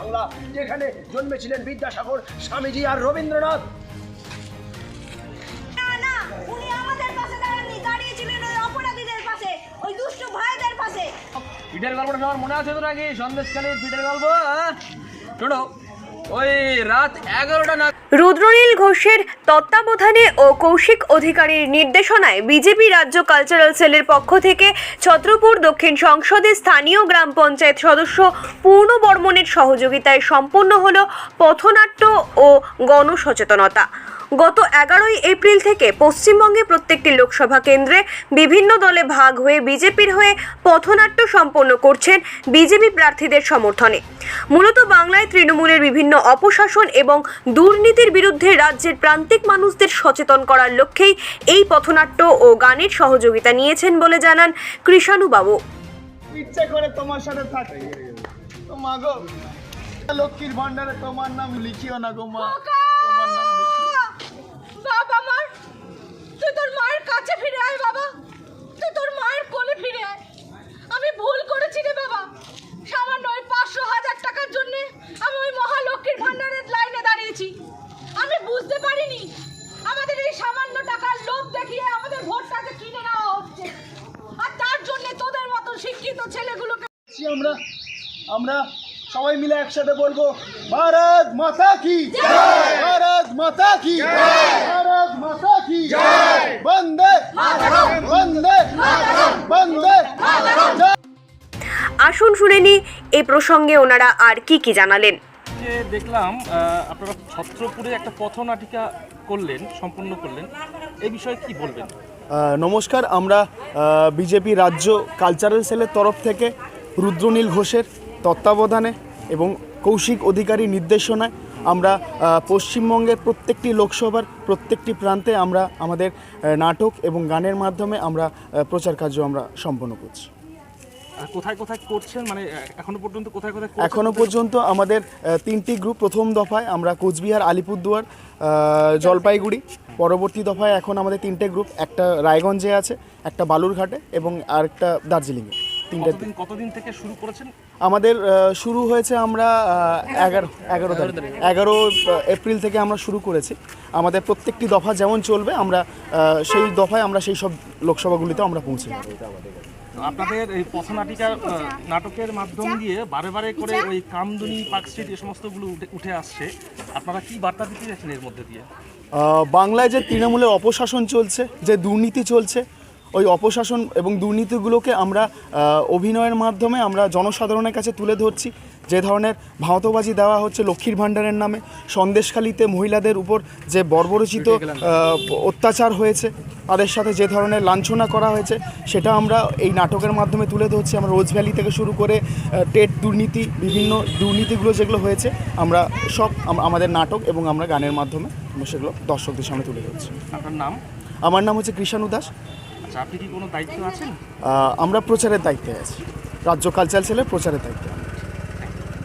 বাংলা যেখানে জন্মেছিলেন বিদ্যাসাগর স্বামীজি আর রবীন্দ্রনাথ। পিঠের গল্পটা সবার মনে আছে তো নাকি? সন্দেশকালের পিঠের গল্প হ্যাঁ? শোনো রুদ্রনীল ঘোষের তত্ত্বাবধানে ও কৌশিক অধিকারীর নির্দেশনায় বিজেপি রাজ্য কালচারাল সেলের পক্ষ থেকে ছত্রপুর দক্ষিণ সংসদে স্থানীয় গ্রাম পঞ্চায়েত সদস্য পূর্ণ বর্মনের সহযোগিতায় সম্পন্ন হল পথনাট্য ও গণসচেতনতা। গত এগারোই এপ্রিল থেকে পশ্চিমবঙ্গে প্রত্যেকটি লোকসভা কেন্দ্রে বিভিন্ন দলে ভাগ হয়ে বিজেপির হয়ে পথনাট্য সম্পন্ন করছেন বিজেপি প্রার্থীদের সমর্থনে। মূলত বাংলায় তৃণমূলের বিভিন্ন অপশাসন এবং দুর্নীতির বিরুদ্ধে রাজ্যের প্রান্তিক মানুষদের সচেতন করার লক্ষ্যেই এই পথনাট্য ও গানের সহযোগিতা নিয়েছেন বলে জানান কৃষাণুবাবু ইচ্ছে করে তোমার সাথে থাকে। তো মা গো লক্ষ্মীর ভান্ডারে তোমার নাম লিখিও না গো মা। ছেলেগুলোকে আমরা আমরা সবাই মিলে একসাথে বলব ভারত মাতা কি ভারত মাতা কি ভারত মাতা কি বন্দে বন্দে বন্দে আসুন শুনে নি এই প্রসঙ্গে ওনারা আর কি কি জানালেন? যে দেখলাম আপনারা ছত্রপুরে একটা পথনাটিকা করলেন সম্পূর্ণ করলেন এই বিষয়ে কি বলবেন? নমস্কার আমরা বিজেপি রাজ্য কালচারাল সেলের তরফ থেকে রুদ্রনীল ঘোষের তত্ত্বাবধানে এবং কৌশিক অধিকারী নির্দেশনায় আমরা পশ্চিমবঙ্গের প্রত্যেকটি লোকসভার প্রত্যেকটি প্রান্তে আমরা আমাদের নাটক এবং গানের মাধ্যমে আমরা প্রচার কার্য আমরা সম্পন্ন করছি। কোথায় কোথায় করছেন? মানে এখনও পর্যন্ত কোথায় কোথায় এখনও পর্যন্ত আমাদের তিনটি গ্রুপ প্রথম দফায় আমরা কোচবিহার আলিপুরদুয়ার জলপাইগুড়ি পরবর্তী দফায় এখন আমাদের তিনটে গ্রুপ একটা রায়গঞ্জে আছে একটা বালুরঘাটে এবং আরেকটা দার্জিলিংয়ে। তিনটে কতদিন কতদিন থেকে শুরু করেছেন? আমাদের শুরু হয়েছে আমরা এগারো এগারো তারিখ। এগারো এপ্রিল থেকে আমরা শুরু করেছি। আমাদের প্রত্যেকটি দফা যেমন চলবে আমরা সেই দফায় আমরা সেই সব লোকসভাগুলিতে আমরা পৌঁছে আপনাদের এই পথনাটিকা নাটকের মাধ্যম দিয়ে বারে বারে করে ওই কামদুনি পার্ক স্ট্রিট এই সমস্তগুলো উঠে আসছে। আপনারা কি বার্তা দিতে যাচ্ছেন এর মধ্যে দিয়ে? বাংলায় যে তৃণমূলের অপশাসন চলছে, যে দুর্নীতি চলছে, ওই অপশাসন এবং দুর্নীতিগুলোকে আমরা অভিনয়ের মাধ্যমে আমরা জনসাধারণের কাছে তুলে ধরছি। যে ধরনের ভাঁতবাজি দেওয়া হচ্ছে লক্ষ্মীর ভাণ্ডারের নামে সন্দেশখালিতে মহিলাদের উপর যে বর্বরচিত অত্যাচার হয়েছে তাদের সাথে যে ধরনের লাঞ্ছনা করা হয়েছে সেটা আমরা এই নাটকের মাধ্যমে তুলে ধরছি। আমরা রোজ ভ্যালি থেকে শুরু করে টেট দুর্নীতি বিভিন্ন দুর্নীতিগুলো যেগুলো হয়েছে আমরা সব আমাদের নাটক এবং আমরা গানের মাধ্যমে আমরা সেগুলো দর্শকদের সামনে তুলে ধরছি। আপনার নাম? আমার নাম হচ্ছে কৃষাণু দাস। আচ্ছা আপনি কি কোনো দায়িত্ব আছেন? আমরা প্রচারের দায়িত্বে আছি। রাজ্য কালচার সেলের প্রচারের দায়িত্বে।